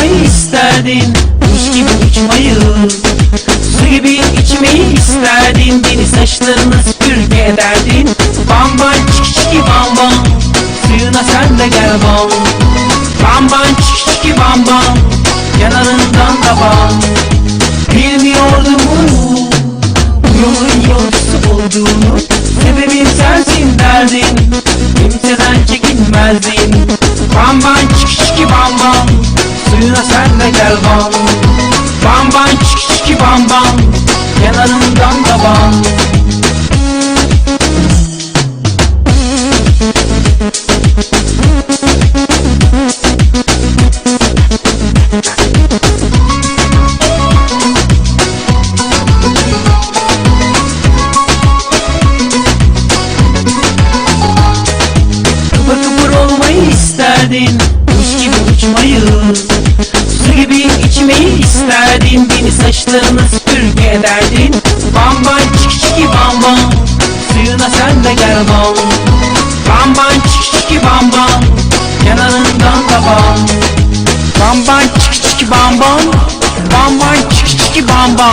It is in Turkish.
isterdin Kuş gibi uçmayı Su gibi içmeyi isterdin. Beni saçlarına süpürge ederdin. Bam bam çiki çiki bam bam Suyuna sen de gel bam. Bam bam çiki çiki bam bam Yanarından da bam. Bilmiyordum bunu Bu yolun yolcusu olduğunu. Sebebim sensin derdin Kimseden çekinmezdin. Bam bam çiki çiki bam bam Suyuna sen de gel bam Bam bam çiki çiki bam bam. Yanarından da bam. İsterdin. Kuş gibi uçmayı gibi içmeyi isterdin Beni saçlarına süpürge ederdin Bam bam çiki çiki bam bam. Suyuna sen de gel bam. Bam bam çiki çiki bam bam. Yanarından da bam Bam bam çiki çiki bam bam. Bam bam çiki çiki bam bam